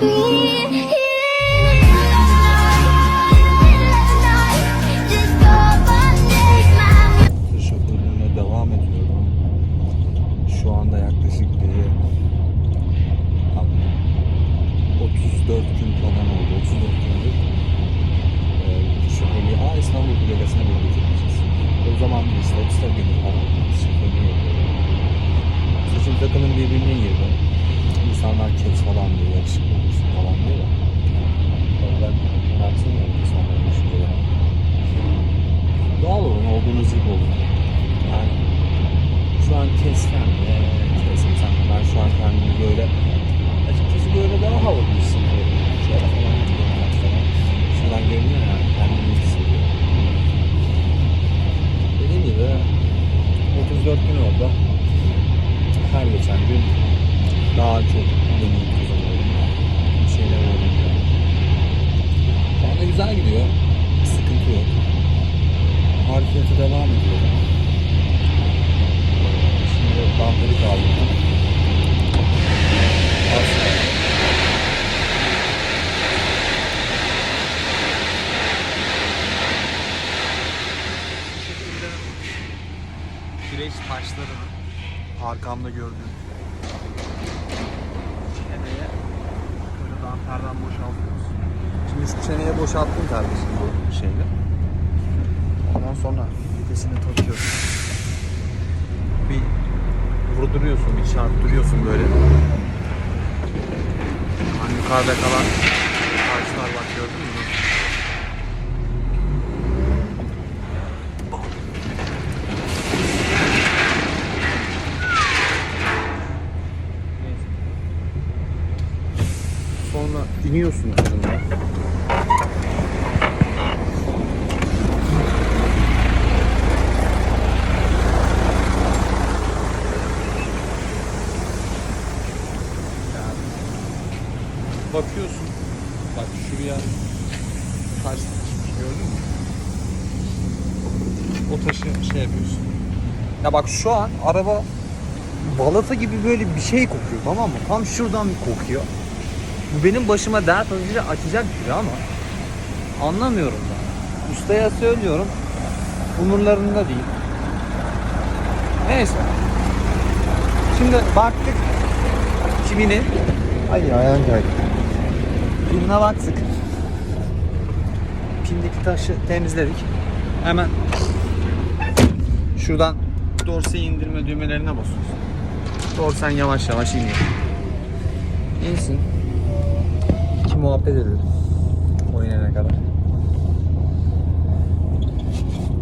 Tır yakışıklı olursun falan diyor da. Ben önemsemiyorum insanların düşüncelerini. Doğal olun, olduğunuz gibi olun. Yani şu an kesken de kesmesem de ben şu an kendimi böyle açıkçası böyle daha havalı hissediyorum. Şöyle falan gidiyorum falan. Şuradan görünüyor yani kendimi hissediyorum. Dediğim gibi 34 gün oldu. Her geçen gün daha çok kireç taşlarını arkamda gördüğüm çeneye böyle danterden boşaltıyoruz. Şimdi şu çeneye boşalttım kardeşim bu şeyle. Ondan sonra vitesini takıyorsun. Bir vurduruyorsun, bir çarptırıyorsun böyle. Hani yukarıda kalan taşlar bak gördün mü? Neyse. Sonra iniyorsun kızına. bakıyorsun. Bak şuraya taş çıkmış gördün mü? O taşı şey yapıyorsun. Ya bak şu an araba balata gibi böyle bir şey kokuyor tamam mı? Tam şuradan kokuyor. Bu benim başıma dert açacak, açacak gibi ama anlamıyorum da. Ustaya söylüyorum. Umurlarında değil. Neyse. Şimdi baktık kimini Ay ayağım kaydı. Birine baktık. Pindeki taşı temizledik. Hemen şuradan dorseyi indirme düğmelerine basıyorsun. Dorsen yavaş yavaş iniyor. İnsin. İki muhabbet edelim. O inene kadar.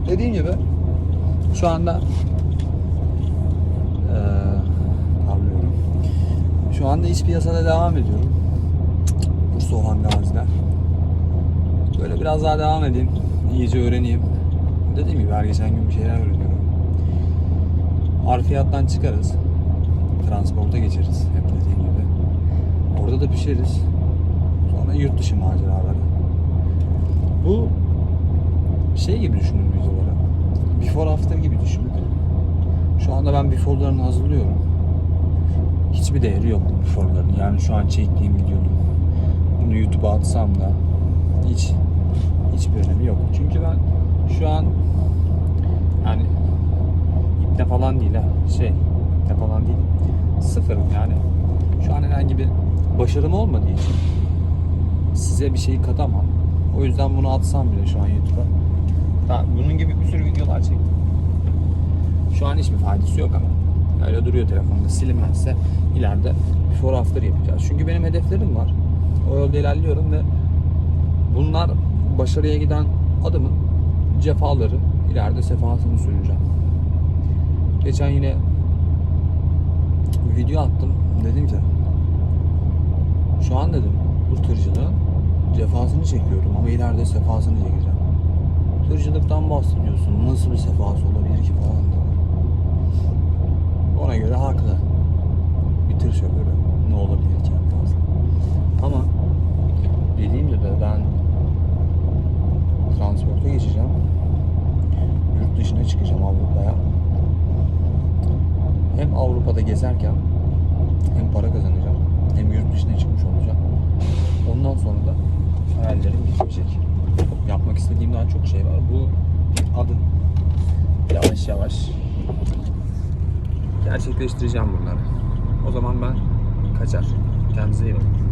Dediğim gibi şu anda eee parlıyorum. Şu anda iç piyasada devam ediyorum. Bursa Orhan Gazi'den. Böyle biraz daha devam edeyim. İyice öğreneyim. Dediğim gibi her geçen gün bir şeyler öğreniyorum. Harfiyattan çıkarız. Transporta geçeriz. Hep dediğim gibi. Orada da pişeriz. Sonra yurt dışı maceraları. Bu şey gibi düşünün biz. Before after gibi düşünün. Şu anda ben before'larını hazırlıyorum hiçbir değeri yok bu before'ların. Yani şu an çektiğim videonun bunu YouTube'a atsam da hiç hiçbir önemi yok. Çünkü ben şu an yani ipte falan değil ha şey ipte falan değil sıfırım yani şu an herhangi bir başarım olmadığı için size bir şey katamam. O yüzden bunu atsam bile şu an YouTube'a. Ben bunun gibi bir sürü videolar çektim. Şu an hiçbir faydası yok ama. Öyle duruyor telefonda. Silinmezse ileride before after yapacağız. Çünkü benim hedeflerim var. O yolda ilerliyorum ve bunlar başarıya giden adımın cefaları ileride sefasını süreceğim. Geçen yine video attım. Dedim ki şu an dedim bu tırcılığın cefasını çekiyorum ama ileride sefasını çekeceğim. Tırcılıktan bahsediyorsun. Nasıl bir sefası olabilir ki falan da. Ona göre haklı. Bir tır şoförü ne olabilir ki en fazla. Ama dediğim gibi ben transporta geçeceğim. Yurt dışına çıkacağım Avrupa'ya. Hem Avrupa'da gezerken hem para kazanacağım. bitmeyecek. Yapmak istediğim daha çok şey var. Bu bir adım. Yavaş yavaş gerçekleştireceğim bunları. O zaman ben kaçar. Kendinize iyi bakın.